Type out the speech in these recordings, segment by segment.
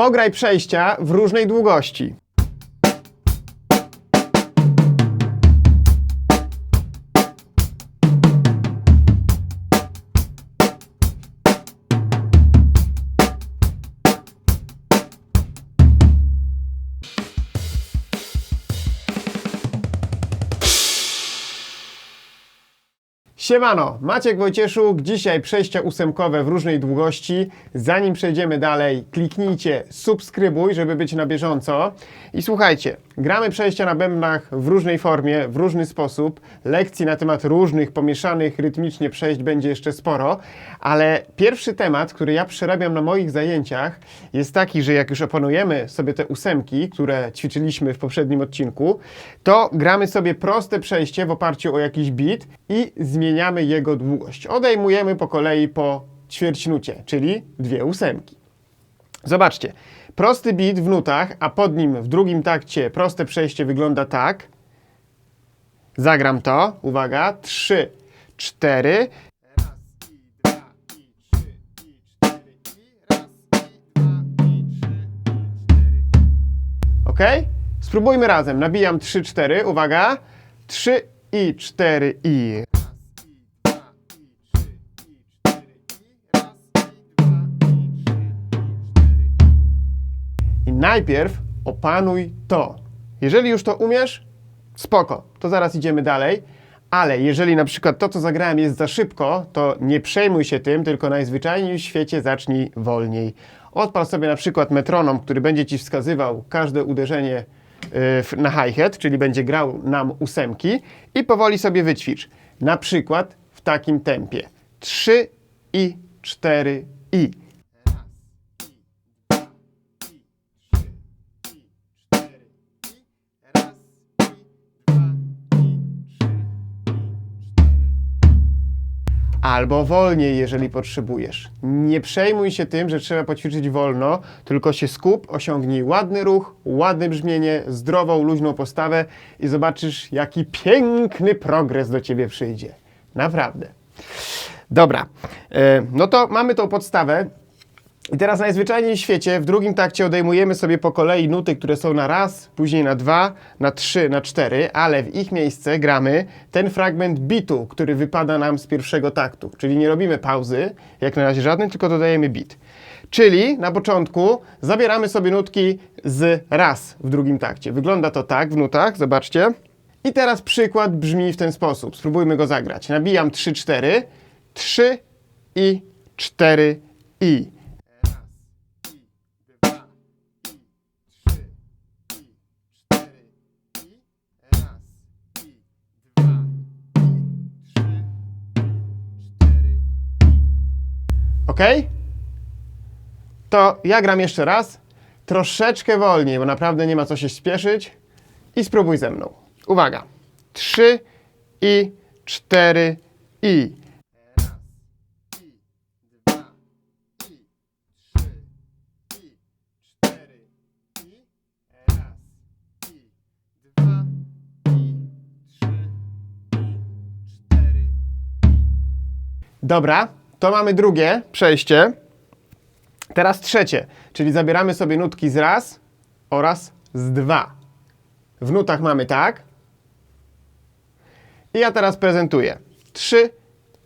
Pograj przejścia w różnej długości. Siemano, Maciek Wojcieszuk, dzisiaj przejścia ósemkowe w różnej długości. Zanim przejdziemy dalej, kliknijcie subskrybuj, żeby być na bieżąco. I słuchajcie, gramy przejścia na bębnach w różnej formie, w różny sposób. Lekcji na temat różnych, pomieszanych rytmicznie przejść będzie jeszcze sporo, ale pierwszy temat, który ja przerabiam na moich zajęciach jest taki, że jak już opanujemy sobie te ósemki, które ćwiczyliśmy w poprzednim odcinku, to gramy sobie proste przejście w oparciu o jakiś beat i zmieniamy jego długość. Odejmujemy po kolei po ćwierćnucie, czyli dwie ósemki. Zobaczcie, prosty beat w nutach, a pod nim w drugim takcie proste przejście wygląda tak. Zagram to, uwaga, trzy, cztery. Ok? Spróbujmy razem. Nabijam 3, 4. Uwaga. 3 i 4 i. najpierw opanuj to. Jeżeli już to umiesz, spoko, to zaraz idziemy dalej. Ale jeżeli na przykład to, co zagrałem, jest za szybko, to nie przejmuj się tym, tylko najzwyczajniej w świecie zacznij wolniej. Odpal sobie na przykład metronom, który będzie ci wskazywał każde uderzenie y, na hi-hat, czyli będzie grał nam ósemki i powoli sobie wyćwicz. Na przykład w takim tempie. 3 i 4 i. Albo wolniej, jeżeli potrzebujesz. Nie przejmuj się tym, że trzeba poćwiczyć wolno, tylko się skup, osiągnij ładny ruch, ładne brzmienie, zdrową, luźną postawę i zobaczysz, jaki piękny progres do ciebie przyjdzie. Naprawdę. Dobra, e, no to mamy tą podstawę. I teraz najzwyczajniej w świecie w drugim takcie odejmujemy sobie po kolei nuty, które są na raz, później na dwa, na trzy, na cztery, ale w ich miejsce gramy ten fragment bitu, który wypada nam z pierwszego taktu. Czyli nie robimy pauzy, jak na razie żadnej, tylko dodajemy bit. Czyli na początku zabieramy sobie nutki z raz w drugim takcie. Wygląda to tak w nutach, zobaczcie. I teraz przykład brzmi w ten sposób. Spróbujmy go zagrać. Nabijam 3, 4, 3 i 4 i. Ok? To ja gram jeszcze raz, troszeczkę wolniej, bo naprawdę nie ma co się spieszyć. I spróbuj ze mną. Uwaga. 3 i 4 i. Dobra, to mamy drugie przejście. Teraz trzecie, czyli zabieramy sobie nutki z raz oraz z dwa. W nutach mamy tak. I ja teraz prezentuję. Trzy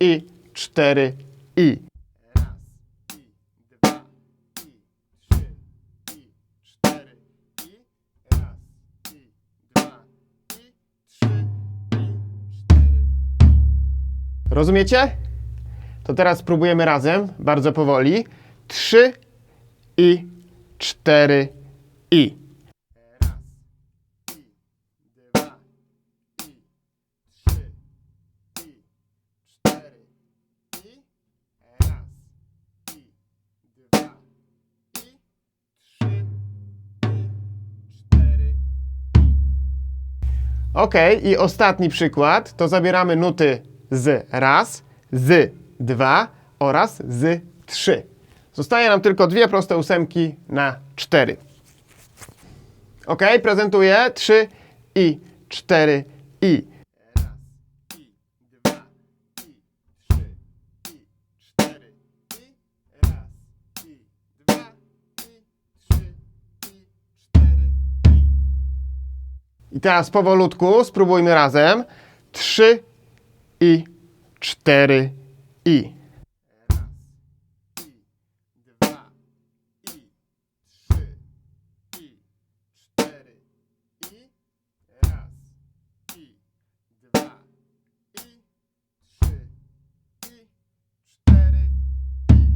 i cztery i. Rozumiecie? To teraz spróbujemy razem, bardzo powoli. Trzy i cztery i. Ok, i ostatni przykład to zabieramy nuty z raz, z 2 oraz z 3. Zostaje nam tylko dwie proste ósemki na 4. Ok, prezentuję 3 i 4 i. I teraz powolutku spróbujmy razem. 3 i 4 i. Raz, i, dwa, i, trzy, i, cztery, i. Raz, i, dwa, i, trzy, i, cztery, i.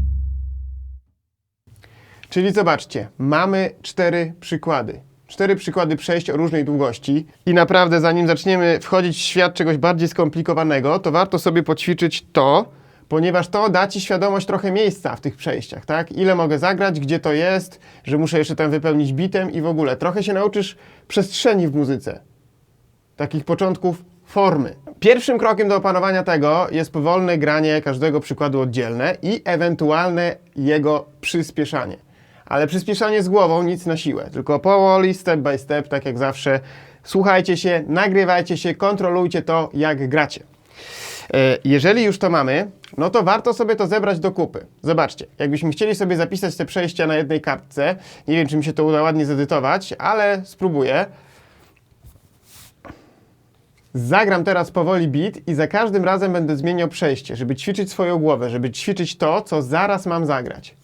Czyli zobaczcie, mamy cztery przykłady. Cztery przykłady przejść o różnej długości. I naprawdę, zanim zaczniemy wchodzić w świat czegoś bardziej skomplikowanego, to warto sobie poćwiczyć to, ponieważ to da ci świadomość trochę miejsca w tych przejściach, tak? Ile mogę zagrać, gdzie to jest, że muszę jeszcze tam wypełnić bitem i w ogóle. Trochę się nauczysz przestrzeni w muzyce takich początków formy. Pierwszym krokiem do opanowania tego jest powolne granie każdego przykładu oddzielne i ewentualne jego przyspieszanie. Ale przyspieszanie z głową nic na siłę, tylko powoli, step by step, tak jak zawsze. Słuchajcie się, nagrywajcie się, kontrolujcie to, jak gracie. E, Jeżeli już to mamy, no to warto sobie to zebrać do kupy. Zobaczcie, jakbyśmy chcieli sobie zapisać te przejścia na jednej kartce, nie wiem, czy mi się to uda ładnie zedytować, ale spróbuję. Zagram teraz powoli beat i za każdym razem będę zmieniał przejście, żeby ćwiczyć swoją głowę, żeby ćwiczyć to, co zaraz mam zagrać.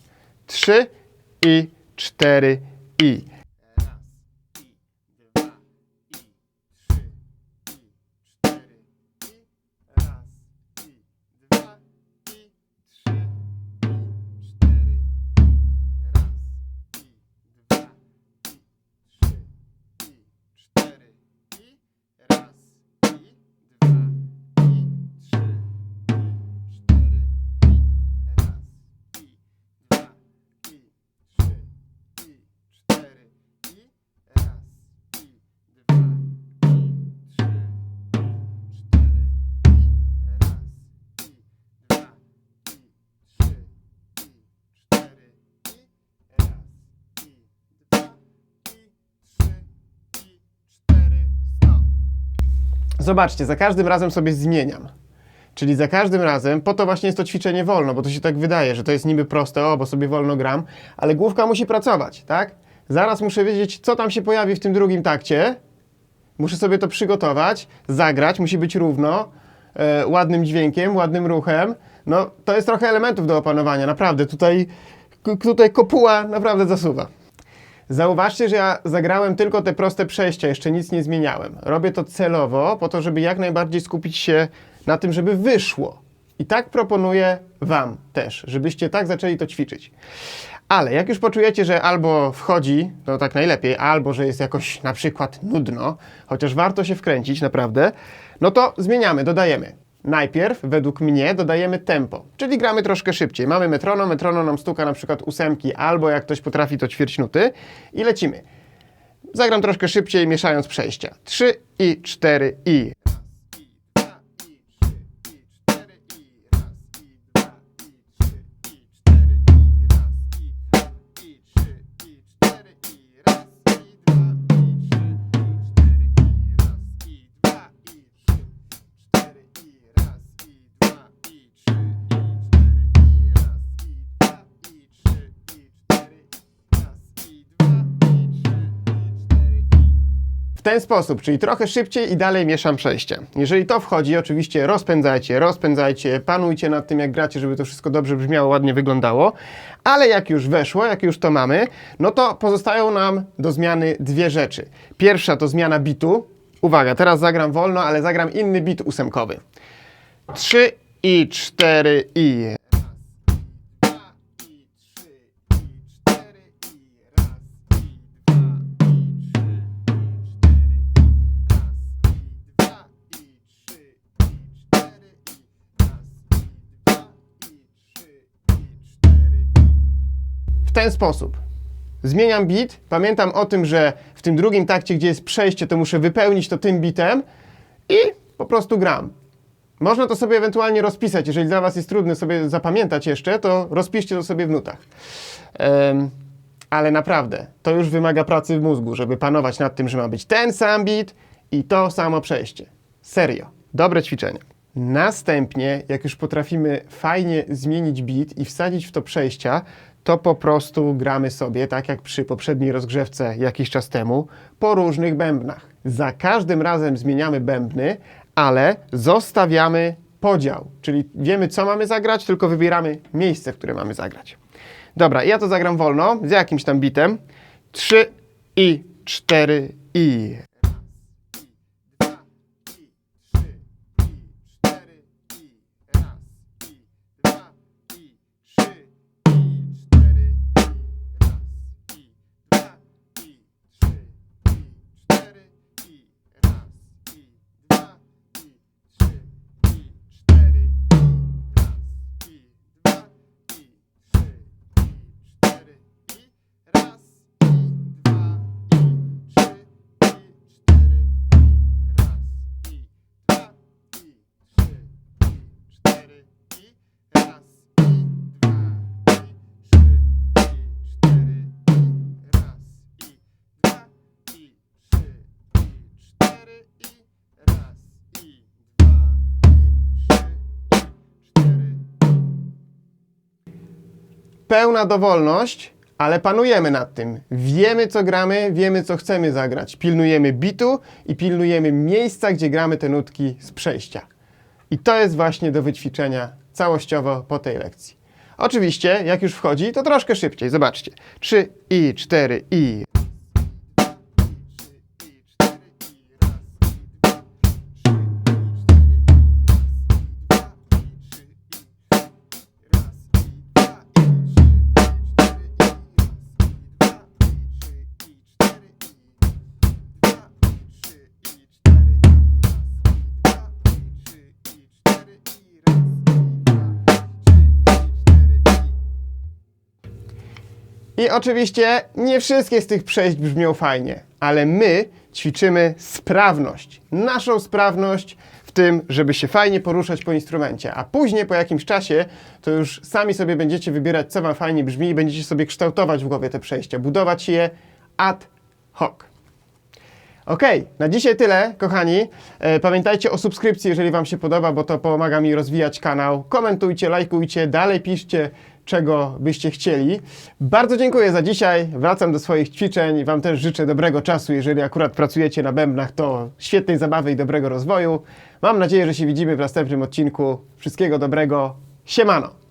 Trzy i cztery i. Zobaczcie, za każdym razem sobie zmieniam. Czyli za każdym razem, po to właśnie jest to ćwiczenie wolno, bo to się tak wydaje, że to jest niby proste, o, bo sobie wolno gram, ale główka musi pracować, tak? Zaraz muszę wiedzieć, co tam się pojawi w tym drugim takcie. Muszę sobie to przygotować, zagrać, musi być równo, e, ładnym dźwiękiem, ładnym ruchem. No, to jest trochę elementów do opanowania, naprawdę. Tutaj, tutaj kopuła naprawdę zasuwa. Zauważcie, że ja zagrałem tylko te proste przejścia, jeszcze nic nie zmieniałem. Robię to celowo, po to, żeby jak najbardziej skupić się na tym, żeby wyszło. I tak proponuję Wam też, żebyście tak zaczęli to ćwiczyć. Ale jak już poczujecie, że albo wchodzi, no tak najlepiej, albo że jest jakoś na przykład nudno, chociaż warto się wkręcić naprawdę, no to zmieniamy, dodajemy. Najpierw, według mnie, dodajemy tempo, czyli gramy troszkę szybciej. Mamy metronom, metronom nam stuka na przykład ósemki, albo jak ktoś potrafi, to ćwierćnuty i lecimy. Zagram troszkę szybciej, mieszając przejścia. Trzy i cztery i. ten sposób, czyli trochę szybciej i dalej mieszam przejście. Jeżeli to wchodzi, oczywiście rozpędzajcie, rozpędzajcie, panujcie nad tym, jak gracie, żeby to wszystko dobrze brzmiało, ładnie wyglądało. Ale jak już weszło, jak już to mamy, no to pozostają nam do zmiany dwie rzeczy. Pierwsza to zmiana bitu. Uwaga, teraz zagram wolno, ale zagram inny bit ósemkowy. Trzy i cztery i. ten sposób. Zmieniam bit, pamiętam o tym, że w tym drugim takcie, gdzie jest przejście, to muszę wypełnić to tym bitem i po prostu gram. Można to sobie ewentualnie rozpisać, jeżeli dla Was jest trudne sobie zapamiętać jeszcze, to rozpiszcie to sobie w nutach. Em, ale naprawdę, to już wymaga pracy w mózgu, żeby panować nad tym, że ma być ten sam bit i to samo przejście. Serio, dobre ćwiczenie. Następnie, jak już potrafimy fajnie zmienić bit i wsadzić w to przejścia, to po prostu gramy sobie, tak jak przy poprzedniej rozgrzewce jakiś czas temu, po różnych bębnach. za każdym razem zmieniamy bębny, ale zostawiamy podział. Czyli wiemy, co mamy zagrać, tylko wybieramy miejsce, w które mamy zagrać. Dobra, ja to zagram wolno, z jakimś tam bitem. Trzy i cztery i. Pełna dowolność, ale panujemy nad tym. Wiemy, co gramy, wiemy, co chcemy zagrać. Pilnujemy bitu i pilnujemy miejsca, gdzie gramy te nutki z przejścia. I to jest właśnie do wyćwiczenia całościowo po tej lekcji. Oczywiście, jak już wchodzi, to troszkę szybciej. Zobaczcie. 3 i 4 i. I oczywiście nie wszystkie z tych przejść brzmią fajnie, ale my ćwiczymy sprawność, naszą sprawność w tym, żeby się fajnie poruszać po instrumencie, a później po jakimś czasie to już sami sobie będziecie wybierać, co wam fajnie brzmi i będziecie sobie kształtować w głowie te przejścia, budować je ad hoc. Okej, na dzisiaj tyle, kochani. E, pamiętajcie o subskrypcji, jeżeli Wam się podoba, bo to pomaga mi rozwijać kanał. Komentujcie, lajkujcie, dalej piszcie, czego byście chcieli. Bardzo dziękuję za dzisiaj. Wracam do swoich ćwiczeń. Wam też życzę dobrego czasu. Jeżeli akurat pracujecie na bębnach, to świetnej zabawy i dobrego rozwoju. Mam nadzieję, że się widzimy w następnym odcinku. Wszystkiego dobrego. Siemano!